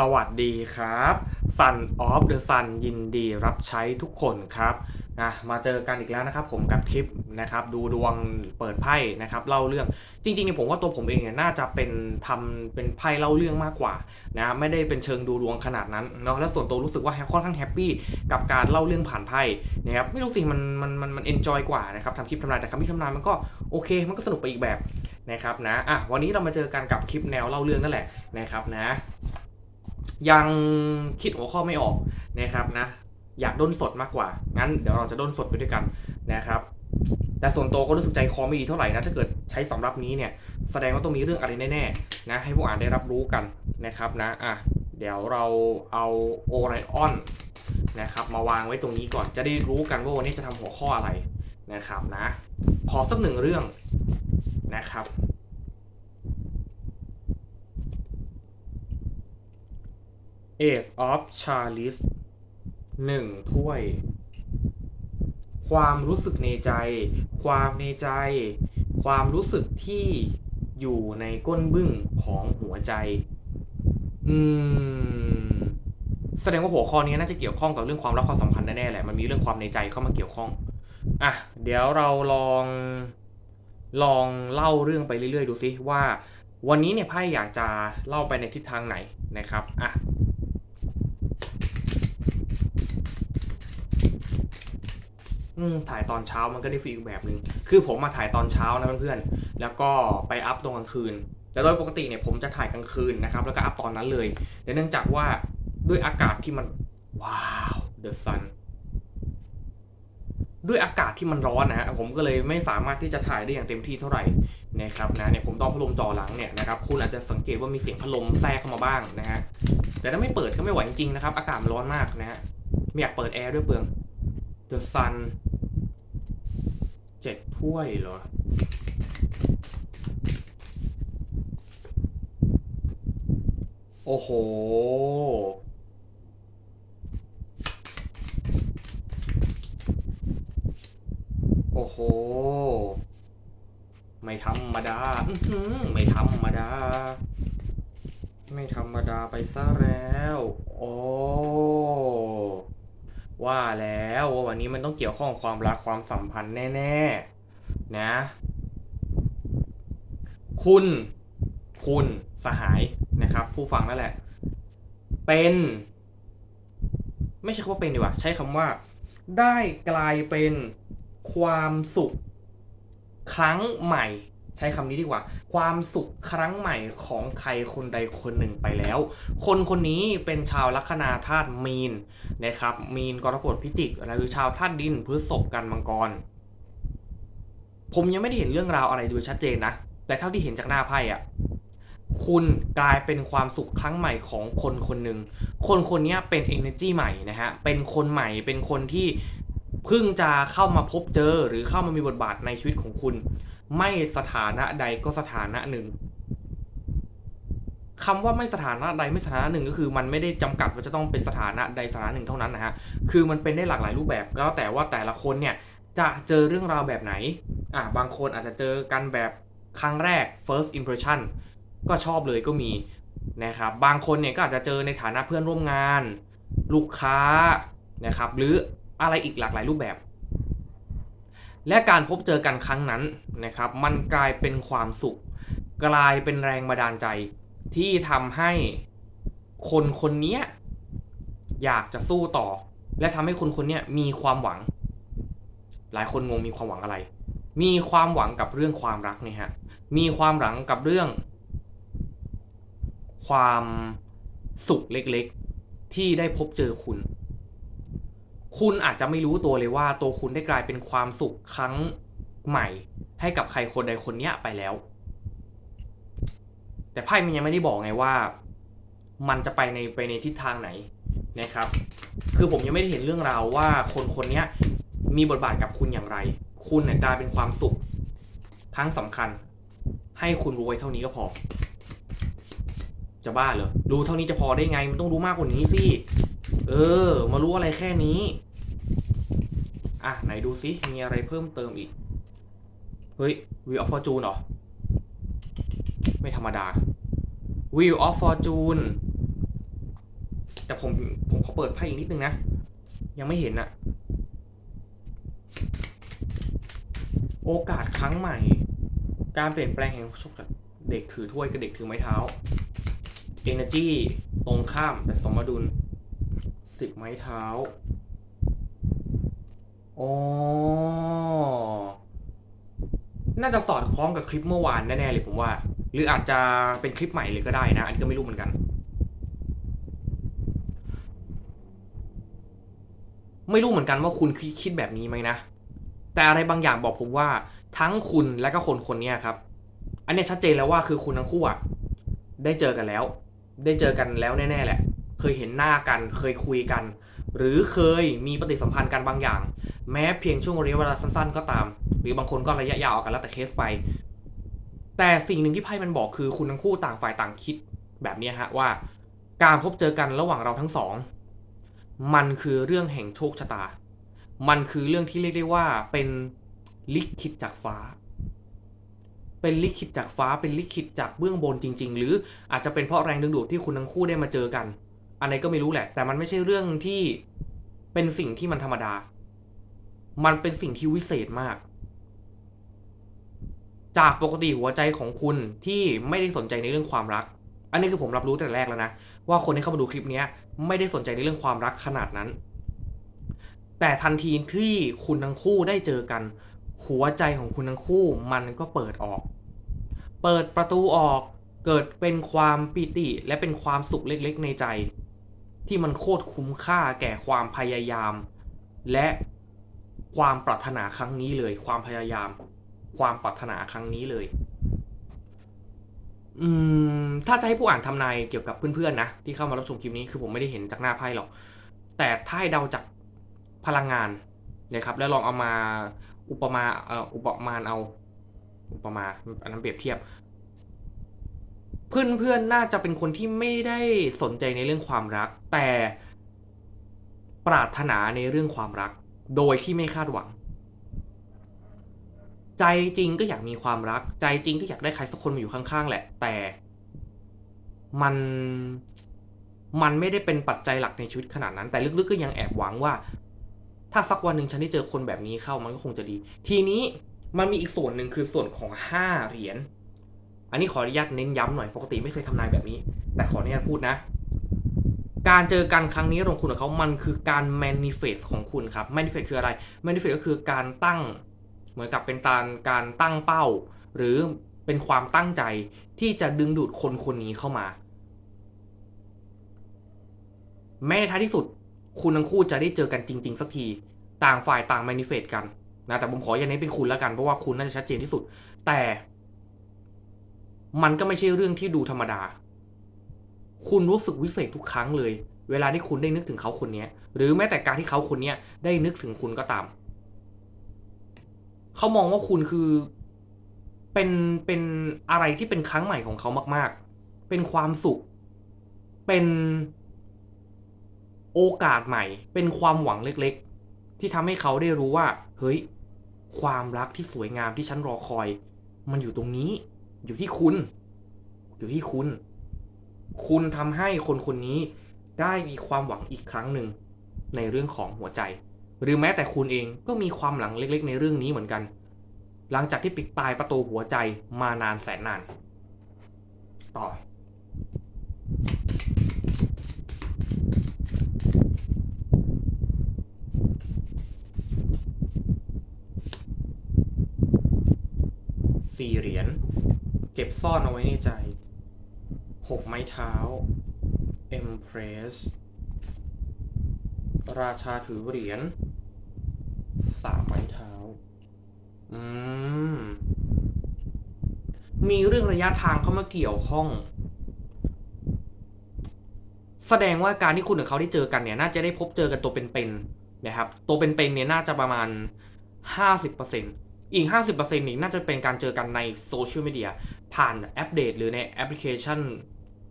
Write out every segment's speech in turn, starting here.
สวัสดีครับ Sun of the Sun ยินดีรับใช้ทุกคนครับนะมาเจอกันอีกแล้วนะครับผมกับคลิปนะครับดูดวงเปิดไพ่นะครับเล่าเรื่องจริงๆเนี่ยผมว่าตัวผมเองเนี่ยน่าจะเป็นทำเป็นไพ่เล่าเรื่องมากกว่านะไม่ได้เป็นเชิงดูดวงขนาดนั้นเนาะแล้วส่วนตัวรู้สึกว่าค่อนข้างแฮปปี้กับการเล่าเรื่องผ่านไพ่นะครับไม่รู้สิมันมันมันมันเอนจอยกว่านะครับทำคลิปทำนายแต่คำที่ทำนายมันก็โอเค มันก็สนุกไปอีกแบบนะครับนะอะวันนี้เรามาเจอกันกับคลิปแนวเล่าเรื่องนั่นแหละนะครับนะ ยังคิดหัวข้อไม่ออกนะครับนะ อยากด้นสดมากกว่า งั้นเดี๋ยวเราจะด้นสดไปด้วยกันนะครับ แต่ส่วนตัวก็รู้สึกใจคอไม่ดีเท่าไหร่นะ ถ้าเกิดใช้สำรับนี้เนี่ย แสดงว่าต้องมีเรื่องอะไรแน่ๆนะ ให้พวกอ่านได้รับรู้กันนะครับนะ อะ เดี๋ยวเราเอาโอไรออนนะครับมาวางไว้ตรงนี้ก่อน จะได้รู้กันว่าวันนี้จะทำหัวข้ออะไรนะครับนะ ขอสักหนึ่งเรื่องนะครับ Ace of Chalice หนึ่งถ้วย ความรู้สึกในใจ ความในใจ ความรู้สึกที่อยู่ในก้นบึ้งของหัวใจ อืม แสดงว่าหัวข้อนี้น่าจะเกี่ยวข้องกับเรื่องความรักความสัมพันธ์แน่ๆแหละ มันมีเรื่องความในใจเข้ามาเกี่ยวข้อง อะ เดี๋ยวเราลอง ลองเล่าเรื่องไปเรื่อยๆ ดูซิว่า วันนี้เนี่ยไพ่อยากจะเล่าไปในทิศทางไหนนะครับ อะ อืม ถ่ายตอนเช้ามันก็ได้ฟีลแบบหนึ่งคือผมมาถ่ายตอนเช้านะเพื่อนๆ แล้วก็ไปอัพตรงกลางคืน แต่โดยปกติเนี่ยผมจะถ่ายกลางคืนนะครับ แล้วก็อัพตอนนั้นเลยแต่เนื่องจากว่าด้วยอากาศที่มัน ว้าว the sun ด้วยอากาศที่มันร้อนนะฮะผมก็เลยไม่สามารถที่จะถ่ายได้อย่างเต็มที่เท่าไหร่นะครับนะเนี่ยผมต้องพัดลมจอหลังเนี่ยนะครับคุณอาจจะสังเกตว่ามีเสียงพัดลมแทรกเข้ามาบ้างนะฮะแต่ถ้าไม่เปิดก็ไม่ไหวจริงๆนะครับ อากาศมันร้อนมากนะฮะไม่อยากเปิดแอร์ด้วยเปลือง The Sun เจ็ดถ้วยเหรอ โอ้โห โอ้โห ไม่ธรรมดา ไม่ธรรมดา ไม่ธรรมดาไปซะแล้ว โอ้ แล้วว่าวันนี้มันต้องเกี่ยวข้องความรักความสัมพันธ์แน่ๆนะ คุณ คุณสหายนะครับ ผู้ฟังนั่นแหละ เป็น ไม่ใช่คำว่าเป็นดีกว่า ใช้คำว่า ได้กลายเป็นความสุข ครั้งใหม่ ใช้คำนี้ดีกว่า ความสุขครั้งใหม่ของใครคนใดคนหนึ่งไปแล้ว คนคนนี้เป็นชาวลัคนาธาตุมีนนะครับ มีนกรกฎพิจิกอะไรคือชาวธาตุดินพฤษภกันมังกร ผมยังไม่ได้เห็นเรื่องราวอะไรโดยชัดเจนนะ แต่เท่าที่เห็นจากหน้าไพ่อะคุณกลายเป็นความสุขครั้งใหม่ของคนคนหนึ่ง คนคนนี้เป็น energy ใหม่นะฮะ เป็นคนใหม่ เป็นคนที่เพิ่งจะเข้ามาพบเจอหรือเข้ามามีบทบาทในชีวิตของคุณ ไม่สถานะใดก็สถานะหนึ่งคำว่าไม่สถานะใดไม่สถานะหนึ่งก็คือมันไม่ได้จำกัดว่าจะต้องเป็นสถานะใดสถานะหนึ่งเท่านั้นนะฮะ คือมันเป็นได้หลากหลายรูปแบบก็แล้วแต่ว่าแต่ละคนเนี่ยจะเจอเรื่องราวแบบไหน อะบางคนอาจจะเจอกันแบบครั้งแรก first impression ก็ชอบเลยก็มีนะครับ บางคนเนี่ยก็อาจจะเจอในฐานะเพื่อนร่วมงาน ลูกค้านะครับ หรืออะไรอีกหลากหลายรูปแบบ และการพบเจอกันครั้งนั้นนะครับมันกลายเป็นความสุข กลายเป็นแรงบันดาลใจ ที่ทำให้คนคนนี้อยากจะสู้ต่อ และทำให้คนคนนี้มีความหวัง หลายคนงงมีความหวังอะไร มีความหวังกับเรื่องความรักเนี่ยฮะมีความหวังกับเรื่อง ความสุขเล็กๆ ที่ได้พบเจอคุณ คุณอาจจะไม่รู้ตัวเลยว่า ตัวคุณได้กลายเป็นความสุขครั้งใหม่ ให้กับใครคนใดคนเนี้ยไปแล้ว แต่ไพ่มันยังไม่ได้บอกไงว่า มันจะไปในไปในทิศทางไหนนะครับ คือผมยังไม่ได้เห็นเรื่องราวว่าคนคนนี้มีบทบาทกับคุณอย่างไร คุณเนี่ยกลายเป็นความสุขครั้งสำคัญ ให้คุณรู้ไว้เท่านี้ก็พอ จะบ้าเหรอ รู้เท่านี้จะพอได้ไง มันต้องรู้มากกว่านี้สิ เออ มารู้อะไรแค่นี้ อะ ไหนดูซิ มีอะไรเพิ่มเติมอีก เฮ้ย Wheel of Fortune เหรอ ไม่ธรรมดา Wheel of Fortune แต่ผม ผมขอเปิดไพ่อีกนิดนึงนะ ยังไม่เห็นอะโอกาสครั้งใหม่ การเปลี่ยนแปลงแห่งโชคจาเด็กถือถ้วยกับเด็กถือไม้เท้า Energy ตรงข้ามแต่สมดุล สิบไม้เท้า อ๋อ น่าจะสอดคล้องกับคลิปเมื่อวานแน่ๆเลยผมว่า หรืออาจจะเป็นคลิปใหม่เลยก็ได้นะ อันนี้ก็ไม่รู้เหมือนกัน ไม่รู้เหมือนกันว่าคุณคิดแบบนี้ไหมนะ แต่อะไรบางอย่างบอกผมว่าทั้งคุณและก็คนคนนี้ครับ อันนี้ชัดเจนแล้วว่าคือคุณทั้งคู่อะได้เจอกันแล้ว ได้เจอกันแล้วแน่ๆแหละ เคยเห็นหน้ากัน เคยคุยกัน หรือเคยมีปฏิสัมพันธ์กันบางอย่าง แม้เพียงช่วงระยะเวลาสั้นๆ ก็ตาม หรือบางคนก็ระยะยาวเอากันแล้วแต่เคสไป แต่สิ่งหนึ่งที่ไพ่มันบอกคือคุณทั้งคู่ต่างฝ่ายต่างคิดแบบนี้ฮะว่า การพบเจอกันระหว่างเราทั้งสอง มันคือเรื่องแห่งโชคชะตา มันคือเรื่องที่เรียกได้ว่าเป็นลิขิตจากฟ้าเป็นลิขิตจากฟ้าเป็นลิขิตจากเบื้องบนจริง ๆ หรืออาจจะเป็นเพราะแรงดึงดูดที่คุณทั้งคู่ได้มาเจอกัน อันไหนก็ไม่รู้แหละ แต่มันไม่ใช่เรื่องที่เป็นสิ่งที่มันธรรมดา มันเป็นสิ่งที่วิเศษมาก จากปกติหัวใจของคุณที่ไม่ได้สนใจในเรื่องความรัก อันนี้คือผมรับรู้แต่แรกแล้วนะ ว่าคนที่เข้ามาดูคลิปนี้ไม่ได้สนใจในเรื่องความรักขนาดนั้น แต่ทันทีที่คุณทั้งคู่ได้เจอกัน หัวใจของคุณทั้งคู่มันก็เปิดออก เปิดประตูออกเกิดเป็นความปิติและเป็นความสุขเล็กๆในใจ ที่มันโคตรคุ้มค่าแก่ความพยายาม และความปรารถนาครั้งนี้เลย ความพยายาม ความปรารถนาครั้งนี้เลย อืม ถ้าจะให้ผู้อ่านทำนายเกี่ยวกับเพื่อนๆนะที่เข้ามารับชมคลิปนี้คือผมไม่ได้เห็นจากหน้าไพ่หรอก แต่ถ้าให้เดาจากพลังงานนะครับ แล้วลองเอามาอุปมาเอ่ออุปมาเอา อุปมาอันนั้นเปรียบเทียบ เพื่อนๆน่าจะเป็นคนที่ไม่ได้สนใจในเรื่องความรัก แต่ปรารถนาในเรื่องความรัก โดยที่ไม่คาดหวัง ใจจริงก็อยากมีความรัก ใจจริงก็อยากได้ใครสักคนมาอยู่ข้างๆแหละ แต่มันมันไม่ได้เป็นปัจจัยหลักในชีวิตขนาดนั้น แต่ลึกๆก็ยังแอบหวังว่า ถ้าสักวันหนึ่งฉันได้เจอคนแบบนี้เข้ามันก็คงจะดี ทีนี้มันมีอีกส่วนหนึ่งคือส่วนของห้าเหรียญ อันนี้ขออนุญาตเน้นย้ำหน่อย ปกติไม่เคยทำนายแบบนี้ แต่ขออนุญาตพูดนะ การเจอกันครั้งนี้ของคุณกับเขามันคือการ manifest ของคุณครับ manifest คืออะไร manifest ก็คือการตั้ง เหมือนกับเป็นการการตั้งเป้า หรือเป็นความตั้งใจที่จะดึงดูดคนคนนี้เข้ามา แม้ในท้ายที่สุด คุณทั้งคู่จะได้เจอกันจริง ๆ สักที ต่างฝ่ายต่าง manifest กันนะแต่ผมขออย่าเน้นเป็นคุณแล้วกันเพราะว่าคุณน่าจะชัดเจนที่สุด แต่ มันก็ไม่ใช่เรื่องที่ดูธรรมดา คุณรู้สึกวิเศษทุกครั้งเลย เวลาที่คุณได้นึกถึงเขาคนนี้หรือแม้แต่การที่เขาคนนี้ได้นึกถึงคุณก็ตาม เขามองว่าคุณคือเป็นเป็นอะไรที่เป็นครั้งใหม่ของเขามาก ๆ เป็นความสุข เป็นโอกาสใหม่ เป็นความหวังเล็กๆ ที่ทำให้เขาได้รู้ว่า เฮ้ย ความรักที่สวยงามที่ฉันรอคอย มันอยู่ตรงนี้ อยู่ที่คุณ อยู่ที่คุณ คุณทำให้คนคนนี้ได้มีความหวังอีกครั้งหนึ่งในเรื่องของหัวใจ หรือแม้แต่คุณเองก็มีความหลังเล็กๆ ในเรื่องนี้เหมือนกัน หลังจากที่ปิดตายประตูหัวใจมานานแสนนาน ต่อสี่เหรียญ ก็บซ่อนเอาไว้ในใจหกไม้เท้า Empress ราชาถือเหรียญสามไม้เท้า อืม มีเรื่องระยะทางเข้ามาเกี่ยวข้อง แสดงว่าการที่คุณกับเขาได้เจอกันเนี่ย น่าจะได้พบเจอกันตัวเป็นๆนะครับ ตัวเป็นๆเนี่ยน่าจะประมาณ 50%อีก 50%นี่น่าจะเป็นการเจอกันในโซเชียลมีเดีย ผ่านแอปเดตหรือในแอปพลิเคชัน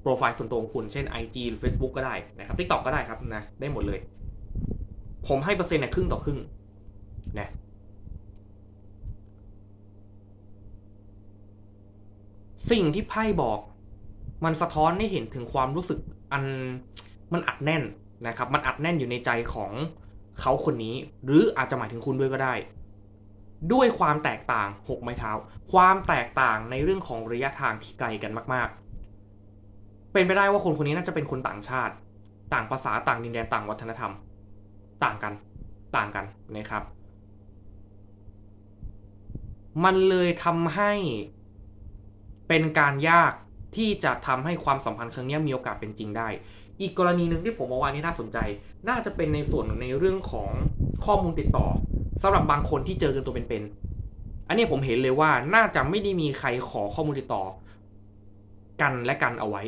โปรไฟล์ส่วนตัวของคุณ เช่น IG หรือ Facebook ก็ได้นะครับ TikTok ก็ได้ครับนะ ได้หมดเลย ผมให้เปอร์เซ็นต์เนี่ยครึ่งต่อครึ่งนะสิ่งที่ไพ่บอก มันสะท้อนให้เห็นถึงความรู้สึกอันมันอัดแน่นนะครับ มันอัดแน่นอยู่ในใจของเขาคนนี้ หรืออาจจะหมายถึงคุณด้วยก็ได้ ด้วยความแตกต่างหกไม้เท้า ความแตกต่างในเรื่องของระยะทางที่ไกลกันมาก ๆ เป็นไปได้ว่าคนคนนี้น่าจะเป็นคนต่างชาติ ต่างภาษาต่างดินแดนต่างวัฒนธรรม ต่างกันต่างกันนะครับ มันเลยทำให้เป็นการยากที่จะทำให้ความสัมพันธ์ครั้งนี้มีโอกาสเป็นจริงได้ อีกกรณีหนึ่งที่ผมมองว่านนี้น่าสนใจ น่าจะเป็นในส่วนในเรื่องของข้อมูลติดต่อ สำหรับบางคนที่เจอกันตัวเป็นๆอันนี้ผมเห็นเลยว่าน่าจะไม่ได้มีใครขอข้อมูลติดต่อ กันและกันเอาไว้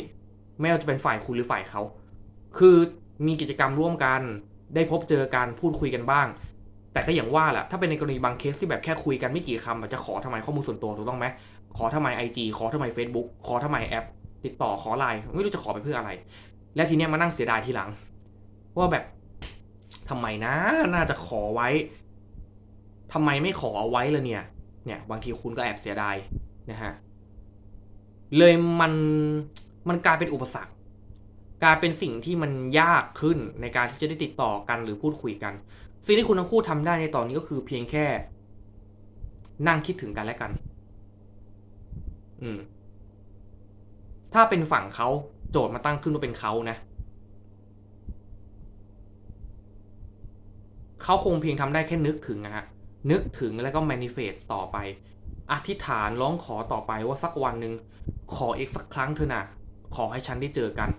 ไม่ว่าจะเป็นฝ่ายคุณหรือฝ่ายเขาคือมีกิจกรรมร่วมกัน ได้พบเจอกันพูดคุยกันบ้าง แต่ก็อย่างว่าแหละถ้าเป็นในกรณีบางเคสที่แบบแค่คุยกันไม่กี่คำอาจจะขอทำไมข้อมูลส่วนตัวถูกต้องไหมขอทำไมไอจีขอทำไม Facebook ขอทำไมแอป ติดต่อขอไลน์ไม่รู้จะขอไปเพื่ออะไร และทีเนี้ยมานั่งเสียดายทีหลัง ว่าแบบทำไมนะน่าจะขอไว้ ทำไมไม่ขอเอาไว้เลยเนี่ย เนี่ยบางทีคุณก็แอบเสียดายนะฮะ เลยมันมันกลายเป็นอุปสรรคกลายเป็นสิ่งที่มันยากขึ้นในการที่จะได้ติดต่อกันหรือพูดคุยกัน สิ่งที่คุณทั้งคู่ทำได้ในตอนนี้ก็คือเพียงแค่ นั่งคิดถึงกันและกัน อืม ถ้าเป็นฝั่งเขาโจทย์มาตั้งขึ้นว่าเป็นเขานะเขาคงเพียงทำได้แค่นึกถึงนะฮะ นึกถึงแล้วก็ manifest ต่อไป อธิษฐานร้องขอต่อไปว่าสักวันหนึ่งขออีกสักครั้งเถอะนะขอให้ฉันได้เจอกัน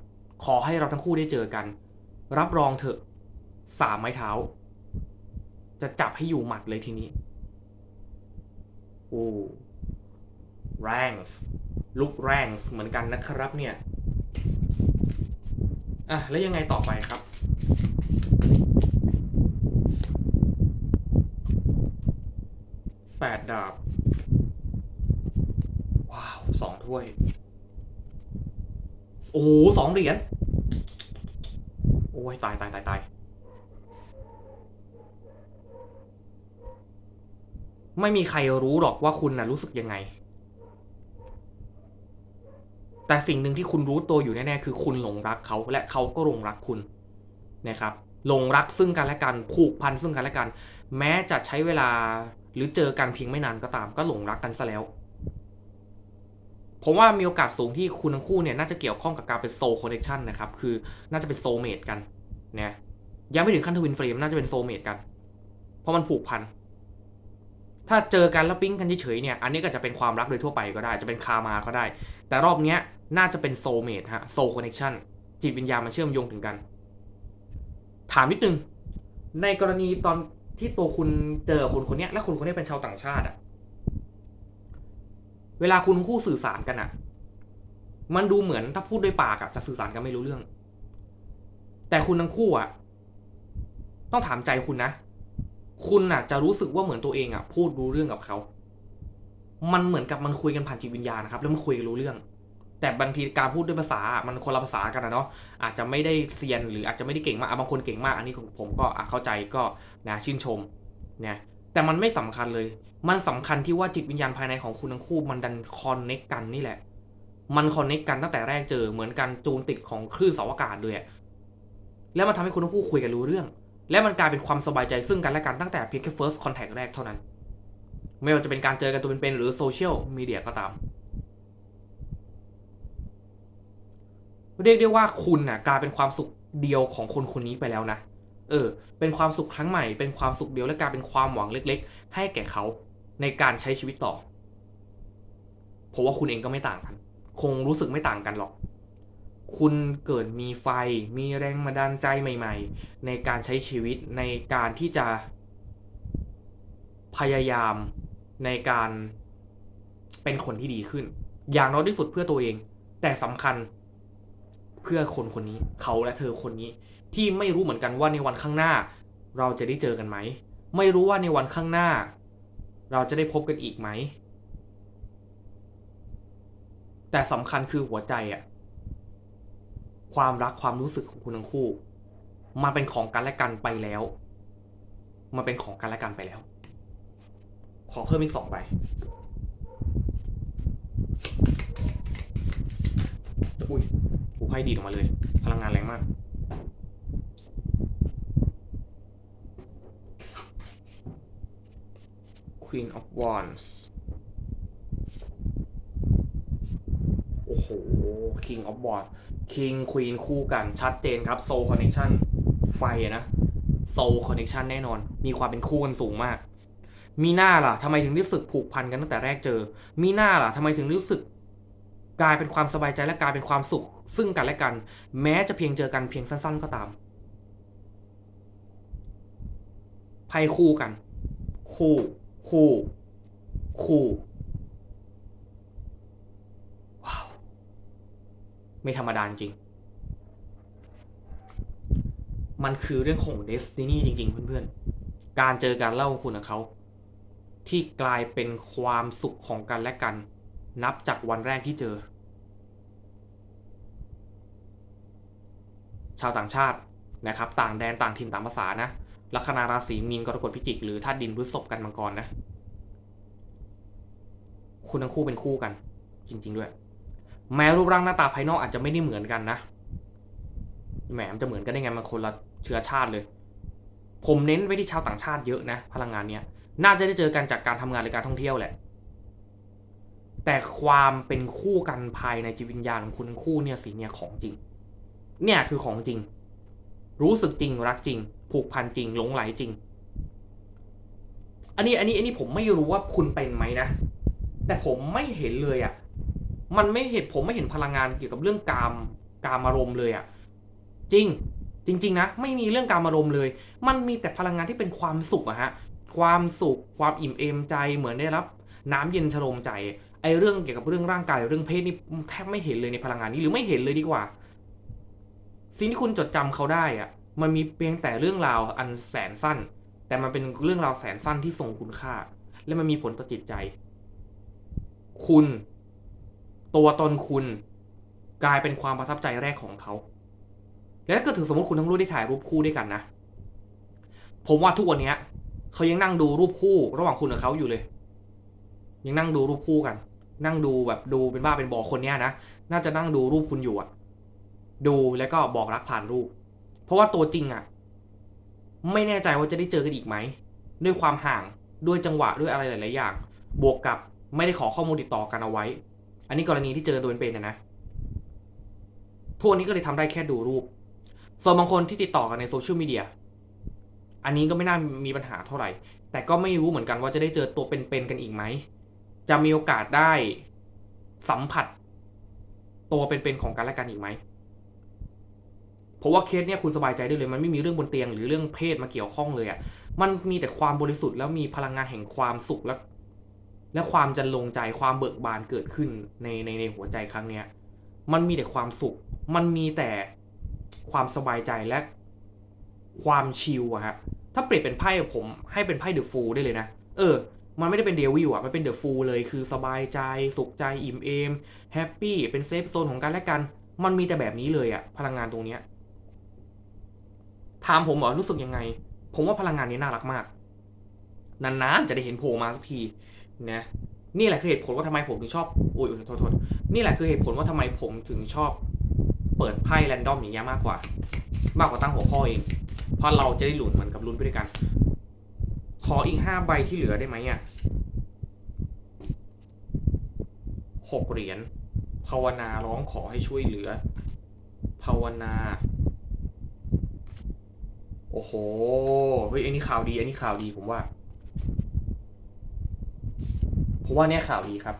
ขอให้เราทั้งคู่ได้เจอกัน รับรองเถอะสามไม้เท้า จะจับให้อยู่หมัดเลยทีนี้โอ้ ranks ลุก ranks เหมือนกันนะครับเนี่ย อะ แล้วยังไงต่อไปครับ แป ดาบ ว้าวสองถ้วย โอ้สองเหรียญ โอ้ย ตายตายตายตายไม่มีใครรู้หรอกว่าคุณน่ะรู้สึกยังไง แต่สิ่งหนึ่งที่คุณรู้ตัวอยู่แน่ๆคือคุณหลงรักเขาและเขาก็หลงรักคุณนะครับหลงรักซึ่งกันและกันผูกพันซึ่งกันและกัน แม้จะใช้เวลา หรือเจอกันเพียงไม่นานก็ตามก็หลงรักกันซะแล้ว ผมว่ามีโอกาสสูงที่คุณทั้งคู่เนี่ยน่าจะเกี่ยวข้องกับการเป็นโซลคอนเนคชันนะครับ คือน่าจะเป็นโซเมดกันนะยังไม่ถึงขั้นทวินเฟรมน่าจะเป็นโซเมดกัน เพราะมันผูกพัน ถ้าเจอกันแล้วปิ๊งกันเฉยๆเนี่ย อันนี้ก็จะเป็นความรักโดยทั่วไปก็ได้ จะเป็นคามาก็ได้ แต่รอบเนี้ยน่าจะเป็นโซเมดฮะ โซลคอนเนคชันจิตวิญญาณมาเชื่อมโยงถึงกัน ถามนิดนึง ในกรณีตอน ที่ตัวคุณเจอคนคนนี้และคนคนนี้เป็นชาวต่างชาติอะเวลาคุณคู่สื่อสารกันอะมันดูเหมือนถ้าพูดด้วยปากอะจะสื่อสารกันไม่รู้เรื่อง แต่คุณทั้งคู่อะต้องถามใจคุณนะ คุณน่ะจะรู้สึกว่าเหมือนตัวเองอะพูดรู้เรื่องกับเขา มันเหมือนกับมันคุยกันผ่านจิตวิญญาณนะครับ แล้วมันคุยกันรู้เรื่อง แต่บางทีการพูดด้วยภาษา มันคนละภาษากันนะเนาะ อาจจะไม่ได้เซียนหรืออาจจะไม่ได้เก่งมากบางคนเก่งมาก อันนี้ผมก็เข้าใจก็นะชื่นชมเนี่ยแต่มันไม่สำคัญเลย มันสำคัญที่ว่าจิตวิญญาณภายในของคุณทั้งคู่มันดันคอนเน็กกันนี่แหละ มันคอนเน็กกันตั้งแต่แรกเจอเหมือนกันจูนติดของคลื่นเสาอากาศด้วยอะแล้วมันทำให้คุณทั้งคู่คุยกันรู้เรื่อง และมันกลายเป็นความสบายใจซึ่งกันและกันตั้งแต่เพียงแค่ first contact แรกเท่านั้น ไม่ว่าจะเป็นการเจอกันตัวเป็นๆหรือโซเชียลมีเดียก็ตาม เรียกได้ว่าคุณน่ะกลายเป็นความสุขเดียวของคนคนนี้ไปแล้วนะ เออ เป็นความสุขครั้งใหม่ เป็นความสุขเดียวและกลายเป็นความหวังเล็ก ๆ ให้แก่เขาในการใช้ชีวิตต่อ ผมว่าคุณเองก็ไม่ต่างกัน คงรู้สึกไม่ต่างกันหรอก คุณเกิดมีไฟ มีแรงบันดาลใจใหม่ ๆ ในการใช้ชีวิต ในการที่จะ พยายามในการเป็นคนที่ดีขึ้น อย่างน้อยที่สุดเพื่อตัวเอง แต่สำคัญ เพื่อคนคนนี้เขาและเธอคนนี้ ที่ไม่รู้เหมือนกันว่าในวันข้างหน้า เราจะได้เจอกันไหม ไม่รู้ว่าในวันข้างหน้า เราจะได้พบกันอีกไหม แต่สำคัญคือหัวใจอะความรักความรู้สึกของคุณทั้งคู่ มาเป็นของกันและกันไปแล้ว มาเป็นของกันและกันไปแล้ว ขอเพิ่มอีกสองใบอุ้ย ไพ่ดีออกมาเลย พลังงานแรงมาก Queen of Wands โอ้โห King of Wands King Queen คู่กันชัดเจนครับ Soul Connection ไฟนะ Soul Connection แน่นอน มีความเป็นคู่กันสูงมาก มีหน้าล่ะทำไมถึงรู้สึกผูกพันกันตั้งแต่แรกเจอ มีหน้าล่ะทำไมถึงรู้สึก กลายเป็นความสบายใจและกลายเป็นความสุข ซึ่งกันและกัน แม้จะเพียงเจอกันเพียงสั้น ๆก็ตามไพ่คู่กัน คู่ คู่ คู่ว้าวไม่ธรรมดาจริง มันคือเรื่องของเดสตินีจริง ๆ เพื่อนๆ การเจอการเล่าของคุณกับเขาที่กลายเป็นความสุขของกันและกัน นับจากวันแรกที่เจอ ชาวต่างชาตินะครับ ต่างแดนต่างถิ่นต่างภาษานะลัคนาราศีมีนกรกฎพิจิก หรือธาตุดินพฤษภกันมังกรนะ คุณทั้งคู่เป็นคู่กัน จริง ๆ ด้วย แม้รูปร่างหน้าตาภายนอกอาจจะไม่ได้เหมือนกันนะแหมมันจะเหมือนกันได้ไงมันคนละเชื้อชาติเลย ผมเน้นไว้ที่ชาวต่างชาติเยอะนะ พลังงานเนี้ยน่าจะได้เจอกันจากการทำงานหรือการท่องเที่ยวแหละ แต่ความเป็นคู่กันภายในจิตวิญญาณของคุณทั้งคู่เนี่ยสิเนี่ยของจริง เนี่ยคือของจริง รู้สึกจริงรักจริง ผูกพันจริงหลงไหลจริง อันนี้อันนี้อันนี้ผมไม่รู้ว่าคุณเป็นไหมนะ แต่ผมไม่เห็นเลยอะ่ะ มันไม่เห็นผมไม่เห็นพลังงานเกี่ยวกับเรื่องกามกามอารมณ์เลยอะ่ะ จริงจริง ๆ นะ ไม่มีเรื่องกามอารมณ์เลย มันมีแต่พลังงานที่เป็นความสุขอะฮะ ความสุข ความอิ่มเอมใจ เหมือนได้รับ น้ำเย็นชโลมใจ ไอเรื่องเกี่ยวกับเรื่องร่างกายเรื่องเพศนี่แทบไม่เห็นเลยในพลังงานนี้หรือไม่เห็นเลยดีกว่า สิ่งที่คุณจดจำเขาได้อะมันมีเพียงแต่เรื่องราวอันแสนสั้น แต่มันเป็นเรื่องราวแสนสั้นที่ทรงคุณค่า และมันมีผลต่อจิตใจ คุณ ตัวตนคุณ กลายเป็นความประทับใจแรกของเขาและถ้าเกิดถึงสมมติคุณทั้งรู้ได้ถ่ายรูปคู่ด้วยกันนะผมว่าทุกวันนี้เขายังนั่งดูรูปคู่ ระหว่างคุณกับเขาอยู่เลย ยังนั่งดูรูปคู่กัน นั่งดูแบบดูเป็นบ้าเป็นบอคนเนี้ยนะ น่าจะนั่งดูรูปคุณอยู่อะดูแล้วก็บอกรักผ่านรูป เพราะว่าตัวจริงอะไม่แน่ใจว่าจะได้เจอกันอีกไหม ด้วยความห่างด้วยจังหวะด้วยอะไรหลาย ๆ อย่าง บวกกับไม่ได้ขอข้อมูลติดต่อกันเอาไว้ อันนี้กรณีที่เจอตัวเป็นๆนะนะทั่วนี้ก็เลยทำได้แค่ดูรูป ส่วนบางคนที่ติดต่อกันในโซเชียลมีเดีย อันนี้ก็ไม่น่ามีปัญหาเท่าไหร่ แต่ก็ไม่รู้เหมือนกันว่าจะได้เจอตัวเป็น ๆ กันอีกไหม จะมีโอกาสได้สัมผัส ตัวเป็นๆของกันและกันอีกไหมเพราะว่าเคสเนี่ยคุณสบายใจได้เลย มันไม่มีเรื่องบนเตียงหรือเรื่องเพศมาเกี่ยวข้องเลยอะ่ะมันมีแต่ความบริสุทธิ์แล้วมีพลังงานแห่งความสุขและ และความจันลงใจความเบิกบานเกิดขึ้นในในในหัวใจครั้งเนี้ย มันมีแต่ความสุข มันมีแต่ความสบายใจและ ความชิลอะฮะถ้าเปรียบเป็นไพ่ผม ให้เป็นไพ่เดอะฟูลได้เลยนะเออ มันไม่ได้เป็นเดวิลอะมันเป็นเดอะฟูลเลย คือสบายใจ สุขใจ อิ่มเอม แฮปปี้ เป็นเซฟโซนของกันและกัน มันมีแต่แบบนี้เลยอะพลังงานตรงเนี้ยถามผมเหรอรู้สึกยังไง ผมว่าพลังงานนี้น่ารักมาก นานๆ จะได้เห็นโผล่มาสักทีนะ นี่แหละคือเหตุผลว่าทำไมผมถึงชอบโอ้ยโอ้ยโทษโทษนี่แหละคือเหตุผลว่าทำไมผมถึงชอบ เปิดไพ่แรนดอมอย่างเงี้ยมากกว่า มากกว่าตั้งหัวข้อเอง เพราะเราจะได้หลุนเหมือนกับลุ้นไปด้วยกัน ขออีกห้าใบที่เหลือได้ไหมอะหกเหรียญภาวนาร้องขอให้ช่วยเหลือ ภาวนา โอ้โหเฮ้ยอันนี้ข่าวดีอันนี้ข่าวดีผมว่าผมว่าเนี่ยข่าวดีครับ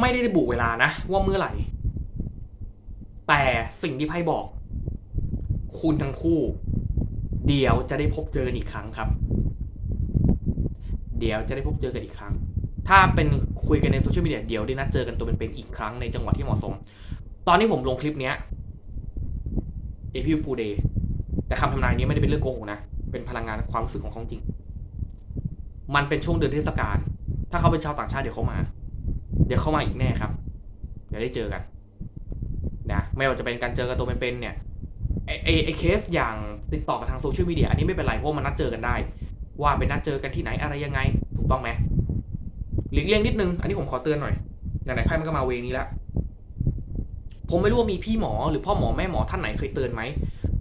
ไม่ได้ระบุเวลานะ ว่าเมื่อไหร่ แต่สิ่งที่ไพ่บอก คุณทั้งคู่ เดี๋ยวจะได้พบเจอกันอีกครั้งครับ เดี๋ยวจะได้พบเจอกันอีกครั้ง ถ้าเป็นคุยกันในโซเชียลมีเดียเดี๋ยวได้นัดเจอกันตัวเป็นๆอีกครั้งในจังหวะที่เหมาะสม ตอนนี้ผมลงคลิปเนี้ยเอพิฟูเดย์แต่คำทำนายนี้ไม่ได้เป็นเรื่องโกหกนะ เป็นพลังงานความรู้สึกของเขาจริง มันเป็นช่วงเดือนเทศกาล ถ้าเขาเป็นชาวต่างชาติเดี๋ยวเขามา เดี๋ยวเขามาอีกแน่ครับ เดี๋ยวได้เจอกันนะ ไม่ว่าจะเป็นการเจอกันตัวเป็นๆเนี่ย ไอไอไอเคสอย่างติดต่อกับทางโซเชียลมีเดียอันนี้ไม่เป็นไรเพราะมันนัดเจอกันได้ ว่าเป็นนัดเจอกันที่ไหนอะไรยังไง ถูกต้องไหมหลีกเลี่ยงนิดนึง อันนี้ผมขอเตือนหน่อยอย่างไหนไพ่มันก็มาเวนี้แล้วผมไม่รู้ว่ามีพี่หมอหรือพ่อหมอแม่หมอท่านไหนเคยเตือนไหม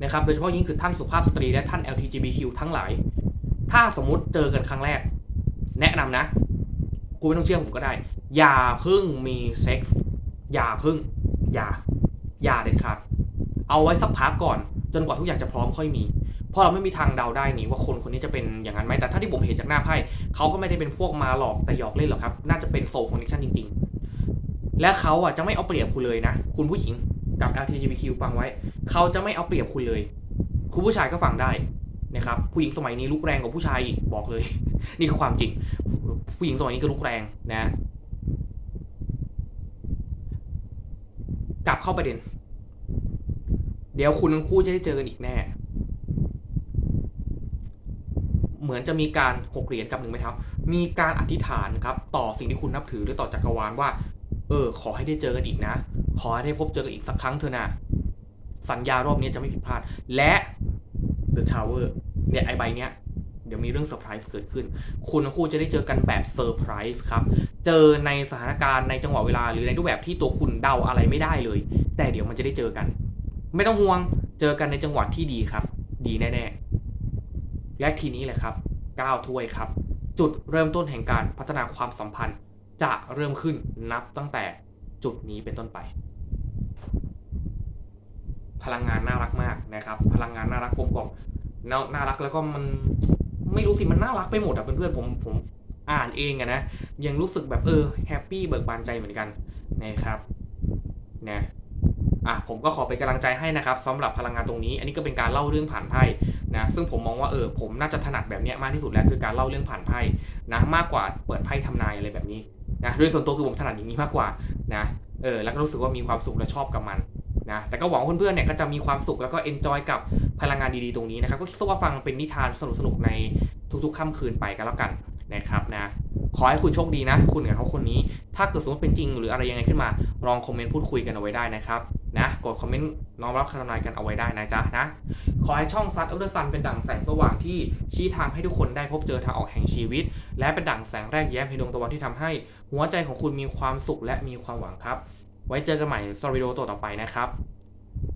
นะครับโดยเฉพาะยิ่งคือท่านสุภาพสตรีและท่าน LGBTQ ทั้งหลาย ถ้าสมมติเจอกันครั้งแรก แนะนำนะคุณไม่ต้องเชื่อผมก็ได้ อย่าเพึ่งมีเซ็กส์อย่าเพึ่ง อย่า อย่าเด็ดขาด เอาไว้สักพักก่อน จนกว่าทุกอย่างจะพร้อมค่อยมี เพราะเราไม่มีทางเดาได้นี่ว่าคนคนนี้จะเป็นอย่างนั้นไหมแต่ถ้าที่ผมเห็นจากหน้าไพ่เขาก็ไม่ได้เป็นพวกมาหลอกแต่หยอกเล่นหรอกครับ น่าจะเป็นโซลคอนเนคชั่นจริง ๆ และเขาอะจะไม่เอาเปรียบคุณเลยนะ คุณผู้หญิงกับ LGBTQ ฟังไว้ เขาจะไม่เอาเปรียบคุณเลย คุณผู้ชายก็ฟังได้นะครับผู้หญิงสมัยนี้ลุกแรงกว่าผู้ชายอีกบอกเลย นี่คือความจริง ผู้หญิงสมัยนี้ก็ลุกแรงนะกลับเข้าประเด็น เดี๋ยวคุณทั้งคู่จะได้เจอกันอีกแน่ เหมือนจะมีการหกเหรียญกับหนึ่งไม้เท้ามีการอธิษฐานครับ ต่อสิ่งที่คุณนับถือหรือต่อจักรวาลว่า เออ ขอให้ได้เจอกันอีกนะ ขอให้ได้พบเจอกันอีกสักครั้งเถอะนะ สัญญารอบนี้จะไม่ผิดพลาด และ The Tower เนี่ยไอใบเนี้ยเดี๋ยวมีเรื่องเซอร์ไพรส์เกิดขึ้น คุณทั้งคู่จะได้เจอกันแบบเซอร์ไพรส์ครับ เจอในสถานการณ์ในจังหวะเวลาหรือในรูปแบบที่ตัวคุณเดาอะไรไม่ได้เลย แต่เดี๋ยวมันจะได้เจอกัน ไม่ต้องห่วง เจอกันในจังหวะที่ดีครับ ดีแน่ๆ และทีนี้แหละครับก้าวถ้วยครับ จุดเริ่มต้นแห่งการพัฒนาความสัมพันธ์ จะเริ่มขึ้นนับตั้งแต่จุดนี้เป็นต้นไป พลังงานน่ารักมากนะครับ พลังงานน่ารักกลมกล่อมน่าน่ารักแล้วก็มันไม่รู้สิมันน่ารักไปหมดอะเพื่อนๆผมผมอ่านเองอะนะยังรู้สึกแบบเออแฮปปี้เบิกบานใจเหมือนกันนะครับนะ อะผมก็ขอเป็นกำลังใจให้นะครับสำหรับพลังงานตรงนี้ อันนี้ก็เป็นการเล่าเรื่องผ่านไพ่นะซึ่งผมมองว่าเออผมน่าจะถนัดแบบเนี้ยมากที่สุดแล้วคือการเล่าเรื่องผ่านไพ่นะมากกว่าเปิดไพ่ทำนายอะไรแบบนี้นะโดยส่วนตัวคือผมถนัดอย่างนี้มากกว่านะเออแล้วก็รู้สึกว่ามีความสุขและชอบกับมันนะแต่ก็หวังเพื่อนๆเนี่ยก็จะมีความสุขแล้วก็เอนจอยกับพลังงานดีๆตรงนี้นะครับก็คิดว่าฟังเป็นนิทานสนุกๆในทุกๆค่ำคืนไปก็แล้วกันนะครับนะขอให้คุณโชคดีนะ คุณกับเขาคนนี้ ถ้าเกิดสมมติเป็นจริงหรืออะไรยังไงขึ้นมาลองคอมเมนต์พูดคุยกันเอาไว้ได้นะครับ นะกดคอมเมนต์น้อมรับคำทำนายกันเอาไว้ได้นะจ๊ะนะ ขอให้ช่องซัดอัลเดอร์ซันเป็นดั่งแสงสว่างที่ชี้ทางให้ทุกคนได้พบเจอทางออกแห่งชีวิต และเป็นดั่งแสงแรกแย้มในดวงตะวันที่ทำให้ หัวใจของคุณมีความสุขและมีความหวังครับ ไว้เจอกันใหม่สวิโอตัวต่อไปนะครับ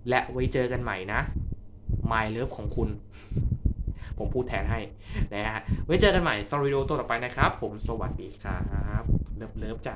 และไว้เจอกันใหม่นะ My Love ของคุณ ผมพูดแทนให้นะฮะไว้เจอกันใหม่สวิโอตัวต่อไปนะครับ ผมสวัสดีครับเลิฟเลิฟจ้ะ